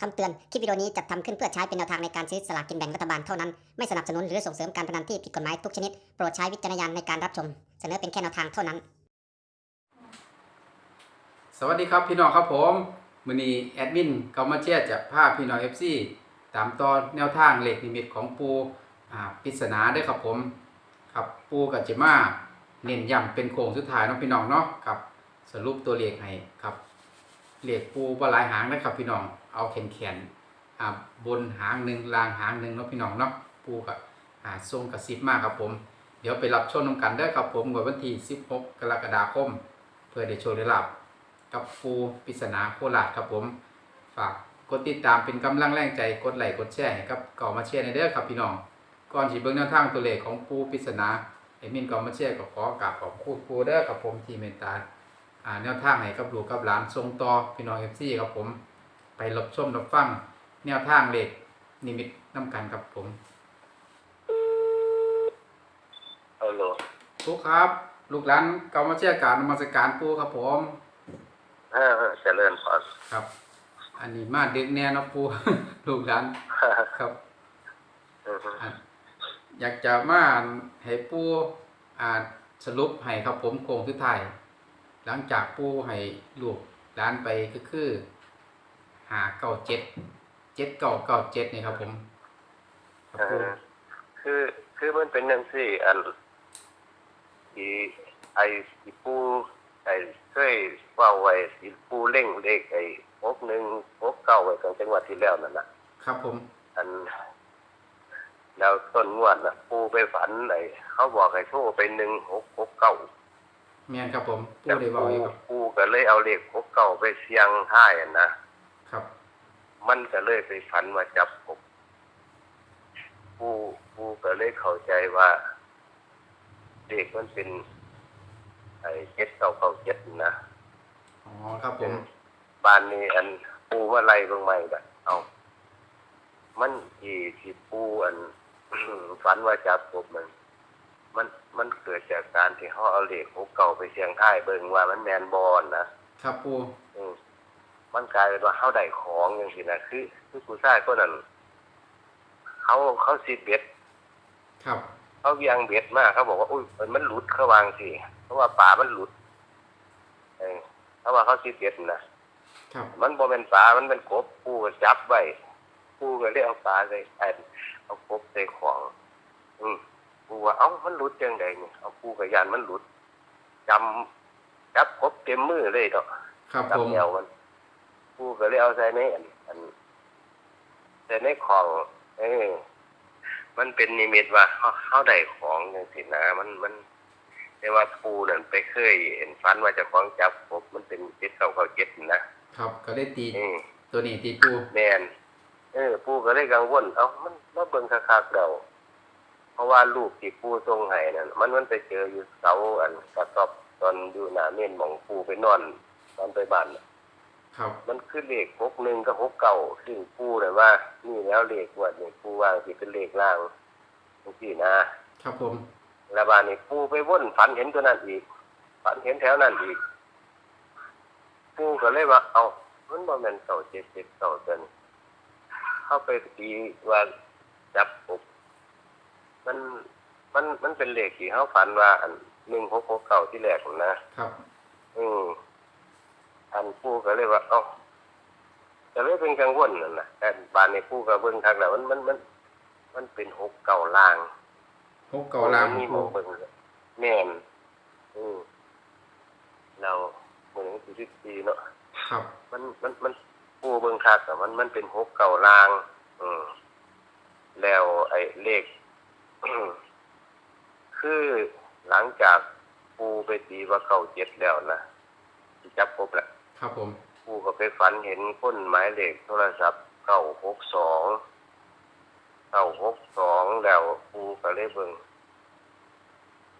คำเตือน คลิปวิดีโอนี้จัดทำขึ้นเพื่อใช้เป็นแนวทางในการซื้อสลากกินแบ่งรัฐบาลเท่านั้น ไม่สนับสนุนหรือส่งเสริมการพนันที่ผิดกฎหมายทุกชนิด โปรดใช้วิจารณญาณในการรับชม เสนอเป็นแค่แนวทางเท่านั้น สวัสดีครับพี่น้องครับผมมือนี้แอดมินก็มาเชียร์จากภาพพี่น้อง FC ตามตอนแนวทางเหลขนิมิตของปูอ่าปริศนาด้วยครับผม ครับปูกับเจมาเน้นย้ำเป็นโค้งสุดท้ายเนาะพี่น้องเนาะครับสรุปตัวเลขให้ครับเหลขปูบลายหางนะครับพี่น้อง เอาแขนแขนๆอ่าบนหางหนึ่งลางหางหนึ่งเนาะพี่น้องเนาะปูกับอ่าทรงกับซิบมากครับผม เดี๋ยวไปรับชมนำกันเด้ครับผมวดวันที่ 16 กรกฎาคม เพื่อได้โชว์ได้รับกับปูปริศนาโคราชครับผม ฝากกดติดตามเป็นกำลังแรงใจกดไลค์กดแชร์ให้กับเก่ามาเชียร์ในเด้อครับพี่น้องก่อนสิเบิ่งแนวทางตัวเลขของปูปริศนาเอมินก่ามาเชียร์ก็ขอกราบขอบคุณปูเด้อครับผมทีเมตตาอ่าแนวทางให้กับลูกกับหลานส่งต่อพี่น้อง FC ครับผม ไปรับชมรับฟังแนวทางเลขนิมิตน้ำกันครับผมฮัลโหลปูครับ ลูกหลานเก่ามาเชียร์การนมัสการปูครับผมเออเจริญพรครับ อันนี้มาดึกแน่เนาะปูลูกหลานครับอือฮึอะอยากจะมาให้ปูอ่าสรุปให้ครับผมโครงสุดท้ายหลังจากปูให้ลูกหลานไปก็คือ หาเก้าเจ็ดเจ็ดเก้าเก้าเจ็ดนี่ครับผมครับเอปูอคือคือมันเป็นจังซี่อันที่ไอ้ที่ปูไอ้เคยเว้าไว้ที่ปูเล่งเลขไอ้พกหนึ่งพกเก้าไว้ของจังหวัดที่แล้วนั่นน่ะครับผม อันแล้วต้นงวดน่ะปูไปฝันไอ้เขาบอกให้โทรไปหนึ่งหกหกเก้าแม่นครับผมปูแต่ได้บอกปูอยู่ครับปูก็เลยเอาเลขหกเก้าไปเสี่ยงท้ายอะนะ ครับ มันก็เลยไปฝันว่าจับกบผู้ผู้ก็เลยเข้าใจว่าเด็กมันเป็นไอ้เจ็ดเก่าเก่าเจ็ดนะอ๋อครับผมบ้านนี้อันปูว่าไรเบางใหม่แบบเอามันที่ที่ปูอันฝันว่าจับกบมัน มันมันเกิดจากการที่เขาเอาเหล็กหกเก่าไปเสียงท้ายเบิ่งว่ามันแมนบอลนะครับปูอืม มันกลายเป็นว่าเขาได้ของอย่างสินะคือ คือผู้ชายคนนั้นเขาเขาสิเบ็ดครับเขาเวียงเบ็ดมากเขาบอกว่าอุ้ยมันมันหลุดเขาวางสิเพราะว่าป่ามันหลุดเออเขาว่าเขาสิเบ็ดนะครับมันบ่เป็นป่ามันเป็นกบปูก็จับไว้ปูก็เลยเอาปลาใส่ไอ้เอากบใส่ของ อืมปูว่าเอ้ามันหลุดจังไดนี่เอาปูกับยานมันหลุดจำจับกบเต็มมือเลยเนาะครับจับผมแนวมัน ปูก็เลยเอาใส่ในอันอันใส่ในของ เออมันเป็นนิมิตว่าเขาเขาได้ของอย่างสินะมันมันแต่ว่าปูนั่นไปเคยเห็นฟันว่าเจะของจับกบมันเป็นเจ็ดเก้าเก้าเจ็ดนะครับก็ได้ตีเออตัวนี้ตีปูแมนเออ ปูก็เลยกังวลเอ้ามันมาเบิ่งคักๆเดาเพราะว่าลูกที่ปูทรงให้นั่นมันมันไปเจออยู่เสาอันกระสอบตอนอยู่หน้าเมนหมองปูไปนอนตอนไปบ้านน่ะ ครับ มันคือเลขหกหนึ่งกับหกเก่าซึ่งปูเลยว่า นี่แล้วเลขวัดนี่ปูวางสิเป็นเลขล่างจังซี่นะ ครับผม แล้วบานนี้ปูไปวนฝันเห็นตัวนั้นอีก ฝันเห็นแถวนั้นอีก ปูก็เลยว่า เอามันบ่แม่นเก่าเจ็ดเจ็ดเก่าตัวนี้เข้าไปตีว่าจับปุกมันมันมันเป็นเลขที่เขาฝันว่าอันหนึ่งหกหกเก่าที่แรกนั่นนะครับ อืมอัน ผู้ก็เลยว่า เอ้าแต่เลยเป็นกังวลนั่นนะแต่บานในผู้ก็เบิ่งทางแล้วมันมันมัน มันเป็นหกเก่าล่างหกเก่าลางมันมีหปูกเบิ่งแม่นอืมเราเบิ่งที่สิบปีเนาะครับ มันมันมันผู้เบิ่งคักแต่มันมันเป็นหกเก่าล่าง อืมแล้วไอ้เลขคือหลังจากปูไปตีว่าเก่าเจ็ดแล้วนะที่จับครบแหละ ครับผม ปูก็ไปฝันเห็นคนหมายเลขโทรศัพท์เก้าหกสองเก้าหกสองแล้วปูก็เลยเบิ่ง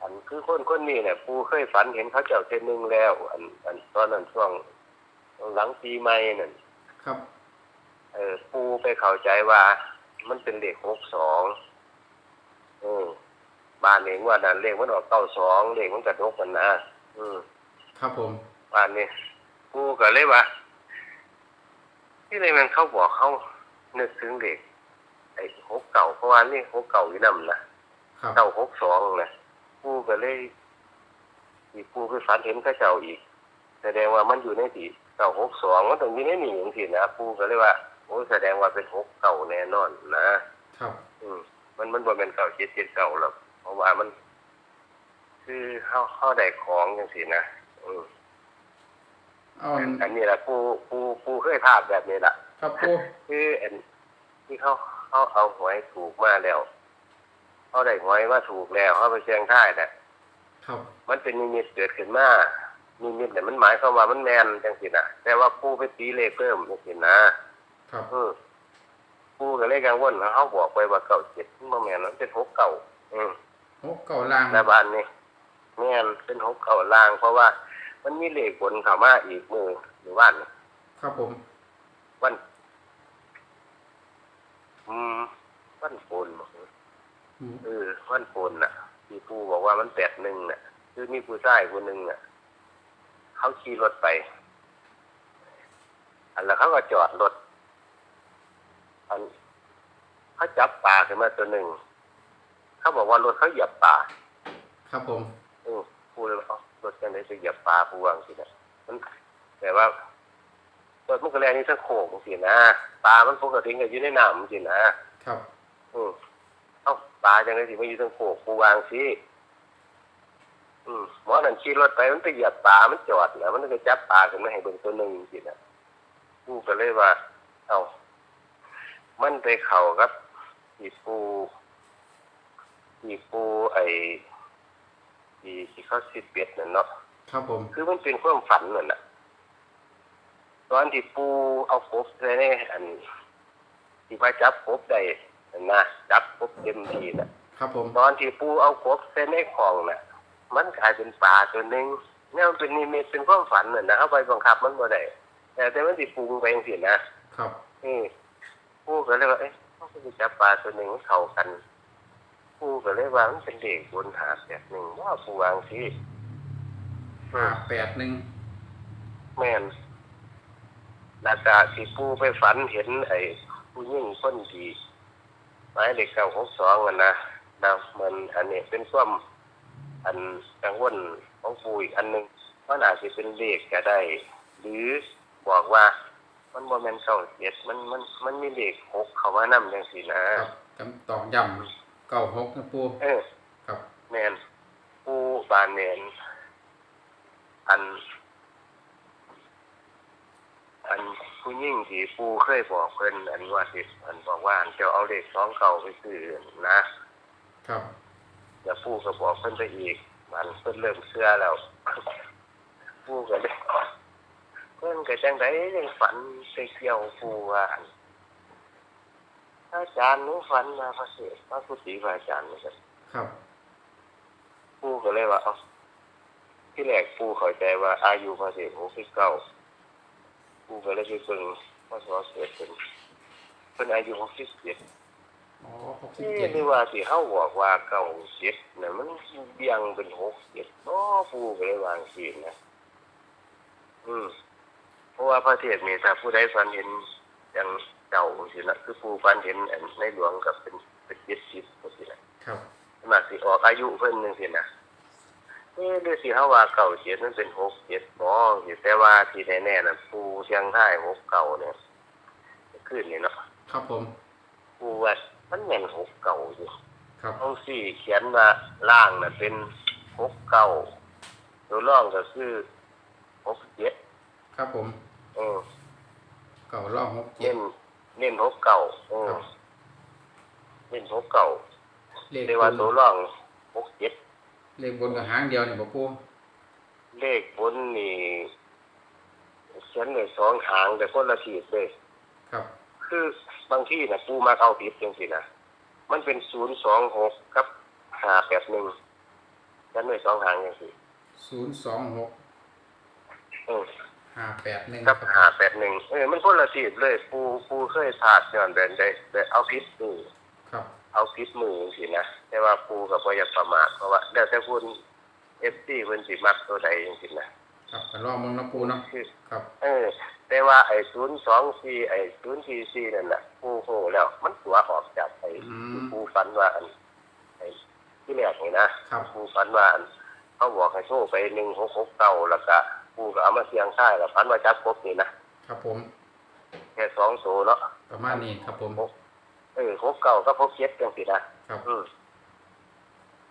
อันคือคนคนนี้เนี่ยปูเคยฝันเห็นเขาเจ้าเทนึงแล้ว อัน อันตอนนั้นช่วงหลังปีใหม่นั่นครับ เออปูไปเข้าใจว่า มันเป็นเลขหกสองอืมบ้านเองว่านั่นเลขมันออกเก้าสองเลขมันกระดกกันนะอืมครับผมบ้านนี้ ปูก็เลยว่าที่เลยมันเขาบอกเขานึกถึงเด็ก ไอ้หกเก่าเพราะว่านี่หกเก่าอยู่นำนะครับเก่าหกสองนะปูก็เลยอีปูคือฝันเห็นเข้าเจ้าอีก แสดงว่ามันอยู่ในที่เก่าหกสองมันต้องอยู่ในนี่อย่างที่นะปูก็เลยว่าโอ้ยแสดงว่าเป็นหกเก่าแน่นอนนะครับ อืมมันมันบ่เป็นเก่าเจ็ดเจ็ดเก่าหรอกเพราะว่ามัน คือเข้าเข้าได้ของอย่างสินะอืม เอาอันอันนี้แหละปูปูปูเคยภาพแบบนี้แหละครับปูคืออันที่เขาเขาเอาหวยถูกมาแล้วเขาได้หวยมาถูกแล้วเขาไปเชียงท่ายน่ะครับมันเป็นนิมิตเกิดขึ้นมานิมิตเนี่ยมันหมายความว่ามันแมนจังสินะแต่ว่าปูไปตีเลขเพิ่มจังสินะครับอืมปูก็เลยกังวลว่าเขาบอกไปว่าเก่าเจ็ดมันแมนมันเป็นหกเก่าอืมโอ้เก่าล่างหน้าบ้านนี่แม่นเป็นหกเก่าล่างเพราะว่า มันมีเลขบนเข้ามาอีกมือหรือว่านี่ครับผม วัน อืม วันโปนบอกอืมเออวันโปนน่ะที่ปูบอกว่ามันแปดหนึ่งน่ะ คือมีผู้ชายคนหนึ่งน่ะ เขาขี่รถไป อันแล้วเขาก็จอดรถอันเขาจับปลาขึ้นมาตัวหนึ่ง เขาบอกว่ารถเขาเหยียบปลา ครับผมอือพูดเลยว่าเอ้า รถกันได้จะเหยียบปลาปูวางสินะมันแต่ว่ารถมันก็แรงนี่ทั้งโขงสินะปลามันปกติก็อยู่ในน้ำสินะครับอืมเอ้าปลาจังไดสิมาอยู่ทั้งโขงปูวางสิอืมหมอนั่นขี่รถไปมันไปเหยียบปลามันจอดแล้วมันก็จับปลาขึ้นมาให้เบิ่งตัวหนึ่งสินะปูก็เลยว่า เอ้ามันไปเข่ากับอีปูอีปูไอ ที่ที่เขาสิบเอ็ดนั่นเนาะครับผม คือมันเป็นความฝันนั่นแหละตอนที่ปูเอากบใส่ในอันที่ว่าจับกบได้นั่นนะจับกบเต็มทีน่ะครับผมตอนที่ปูเอากบใส่ในคลองน่ะ มันกลายเป็นปลาตัวหนึ่งเนี่ยมันเป็นนิมิตเป็นความฝันน่ะนะเอาไปบังคับมันบ่ได้แต่แต่มันสิปรุงไปเองสินะครับนี่ปูก็เลยว่าเอ๊ะเขาก็จะจับปลาตัวหนึ่งมันเข้ากัน ปูก็เลยว่ามันเป็นเด็กบนหาดแบบหนึ่งว่าปูวางสิห้าแปดหนึ่งแม่นแล้วก็ที่ปูไปฝันเห็นไอ้ผู้ยิ่งคนดีหมายเลขเก้าหกสองกันนะนะมันอันนี้เป็นส่วามอันกังวลของปูอีกอันหนึ่งมันอาจจะเป็นเลขก็ได้ หรือบอกว่ามันโมเมนเก้าเจ็ดมันมันมันมีเลขหกเข้ามานำจังสีนะครับจำตอกย้ำ เก่าหกนะปูเออครับแมนปูบานเนนอัน อันผู้ยิ่งที่ปูเคยบอกเพิ่นอันว่าสิอันบอกว่าอันเจ้าเอาเลขสองเก่าไปซื้อนะครับอย่าปูก็บอกเพิ่นไปอีก มันเพิ่นเริ่มเชื่อแล้วปูก็เลยเพิ่นก็จังไดยังฝันไปเกี่ยวปูว่า อันอาจารย์หนูฝันมาพระเสด็จพระพุทธพระอาจารย์นี่ก็ครับปู่ก็เลยว่าเอาที่แรกปู่เข้าใจว่า อายุพระเศษหกสิบเก้าปู่ก็เลยไปเบิ่งพระสอเกิดเป็นเป็นอายุหกสิบเจ็ดอ๋อหกสิบเอ๊ะเจ็ดหรือว่าที่เฮาบอกว่าเก้าเจ็ดน่ะมันเบี่ยงเป็นหกเจ็ดเนาะปู่ก็เลยวางสีนะอืมเพราะว่าพระเทศมีถ้าผู้ใดฝันเห็นอย่าง เก่าสินะคือปู่ฝันเห็นอันในหลวงกับเป็นเป็นเจ็ดสิบสินะครับมาสิออกอายุเพิ่นจังซี่นะเอ๊ะฤาษีเฮาว่าเก่าเจ็ดมันเป็นหกเจ็ดบ่อยู่แต่ว่าที่แน่ๆน่ะปูเชียงรายหกเก่าเนี่ยขึ้นนี่เนาะครับผมปูว่ามันแม่นหกเก่าอยู่ครับต้องสี่เขียนว่าล่างน่ะเป็นหกเก่าตัวร่องก็คือหกเจ็ดครับผมเออเก่าล่องหกเจ็เน้ดน เน้นหกเก่าเออครับเน้นหกเก่าเลขเรียกบว่านตัวร่องหกเจ็ดเลขบนกับหางเดียวเนี่ยบ่ปูเลขบนนี่เขียนเลยสองหางแต่คนละทีเลย ครับ คือบางที่นะปูมาเอาผิดจังสินะมันเป็นศูนย์สองหกกับห้าแปดหนึ่งฉันไม่สองหางจังสิศูนย์สองหกเออ ห้าแปดหนึ่งกับห้าแปดหนึ่งเออมันคนละทีเลยปูปูเคยพลาดย้อนแบบได้ได้เอาผิดมือครับ เอาผิดมือจังสินะแต่ว่าปูกับพอยากประมาทเพราะว่าแล้วแต่คุณเอฟซีเพิ่นสิมักตัวใดจังสินะครับก็ลองมึงนะปูเนาะคือครับ เออ แต่ว่าไอ้ศูนย์สองสี่ไอ้ศูนย์สี่สี่นั่นน่ะปูโหแล้ว มันตัวออกจากไอ้อืมปูฝันว่าอันไอ้ที่แรกนี่นะครับปูฝันว่าอันเขาบอกให้โทรไปหนึ่งหกหกเก้าแล้วก็ ปูก็เอามาเสียงค่ายแล้วฝันว่าจับกบนี่นะครับผมแค่สองโซเนาะประมาณนี้ครับผมเออหกเก้าก็พกเจ็ดจังสินะครับอืม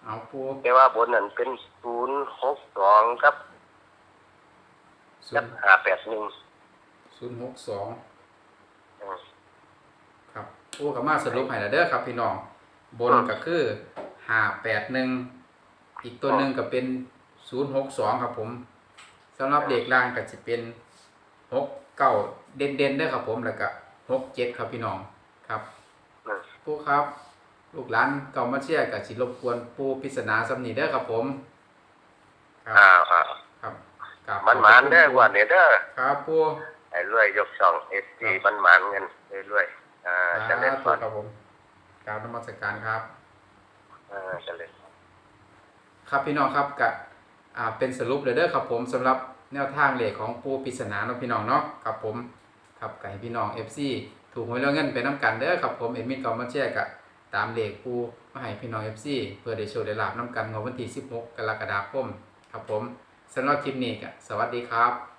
เอาปูแต่ว่าบนนั้นเป็นศูนย์หกสองกับศูกับนย์ห้าแปดหนึ่งศูนย์หกสองอืมครับปูกับมาสรุปให้แล้วเด้อครับ พี่น้อง บนอืมก็คือห้าแปดหนึ่งอีกตัวหนึ่งก็เป็นศูนย์หกสองครับผม สำหรับเด็กล่างก็จะเป็นหกเก้าเด่นเด่นๆเด้อครับผมแล้วก็หกเจ็ดครับพี่น้องครับอืมปูครับ ลูกหลานเก่ามาเชียร์กับสิรบกวนปูพิศนาสำนีเด้อครับผมครัอ้าวอ้าวครับครับมันหมานเด้อกว่าเนี่ยเด้อครับปูไอ้รวยยกช่องเอสจีมันหมานเงินเรื่อยๆอ่าคจะรับเล่นก่อนครับผมกรารนมัสการครับอ่าจะเล่นครับพี่น้องครับกับอ่า เป็นสรุปเลยเด้อครับผมสำหรับแนวทางเลขของปูปริศนาเนาะพี่น้องเนาะครับผมครับกับพี่น้อง FC ถูกหวยแล้วเงินไปน้ำกันเด้อครับผมเอ็มมินกอมาแชร์กับตามเลขปูมาให้พี่น้อง FC เพื่อได้โชว์ได้ลาบน้ำกันงวดวันที่ 16 กรกฎาคมครับผมสำหรับคลิปนี้ก็สวัสดีครับ